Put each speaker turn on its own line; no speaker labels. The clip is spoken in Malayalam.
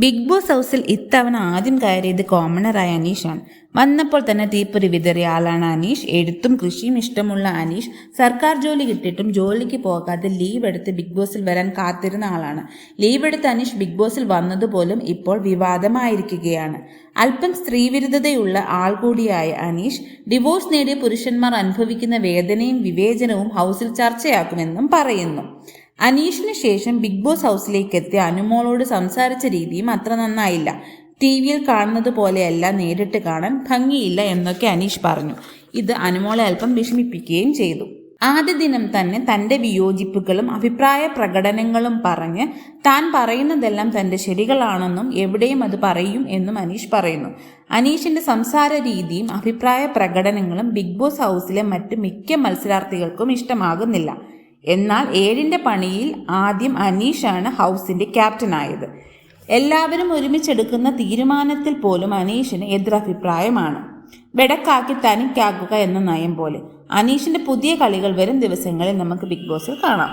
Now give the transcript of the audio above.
ബിഗ് ബോസ് ഹൗസിൽ ഇത്തവണ ആദ്യം കയറിയത് കോമണറായ അനീഷാണ്. വന്നപ്പോൾ തന്നെ തീപ്പൊരി വിതറിയ ആളാണ് അനീഷ്. എഴുത്തും കൃഷിയും ഇഷ്ടമുള്ള അനീഷ്. സർക്കാർ ജോലി കിട്ടിയിട്ടും ജോലിക്ക് പോകാതെ ലീവ് എടുത്ത് ബിഗ് ബോസിൽ വരാൻ കാത്തിരുന്ന ആളാണ്. ലീവ് എടുത്ത് അനീഷ് ബിഗ് ബോസിൽ വന്നതുപോലും ഇപ്പോൾ വിവാദമായിരിക്കുകയാണ്. അല്പം സ്ത്രീവിരുദ്ധതയുള്ള ആൾ കൂടിയായ അനീഷ് ഡിവോഴ്സ് നേടിയ പുരുഷന്മാർ അനുഭവിക്കുന്ന വേദനയും വിവേചനവും ഹൗസിൽ ചർച്ചയാക്കുമെന്നും പറയുന്നു. അനീഷിന് ശേഷം ബിഗ് ബോസ് ഹൗസിലേക്ക് എത്തിയ അനുമോളോട് സംസാരിച്ച രീതിയും അത്ര നന്നായില്ല. ടി വിയിൽ കാണുന്നത് പോലെയല്ല നേരിട്ട് കാണാൻ ഭംഗിയില്ല എന്നൊക്കെ അനീഷ് പറഞ്ഞു. ഇത് അനുമോളെ അല്പം വിഷമിപ്പിക്കുകയും ചെയ്തു. ആദ്യ ദിനം തന്നെ തന്റെ വിയോജിപ്പുകളും അഭിപ്രായ പ്രകടനങ്ങളും പറഞ്ഞ് താൻ പറയുന്നതെല്ലാം തന്റെ ശരികളാണെന്നും എവിടെയും അത് പറയും എന്നും അനീഷ് പറയുന്നു. അനീഷിന്റെ സംസാര രീതിയും അഭിപ്രായ പ്രകടനങ്ങളും ബിഗ് ബോസ് ഹൗസിലെ മറ്റ് മിക്ക മത്സരാർത്ഥികൾക്കും ഇഷ്ടമാകുന്നില്ല. എന്നാൽ ഏഴിന്റെ പണിയിൽ ആദ്യം അനീഷാണ് ഹൗസിന്റെ ക്യാപ്റ്റനായത്. എല്ലാവരും ഒരുമിച്ചെടുക്കുന്ന തീരുമാനത്തിൽ പോലും അനീഷിന് എതിരഭിപ്രായമാണ്. വെടക്കാക്കി തനിക്കാക്കുക എന്ന നയം പോലെ. അനീഷിന്റെ പുതിയ കളികൾ വരും ദിവസങ്ങളിൽ നമുക്ക് ബിഗ് ബോസിൽ കാണാം.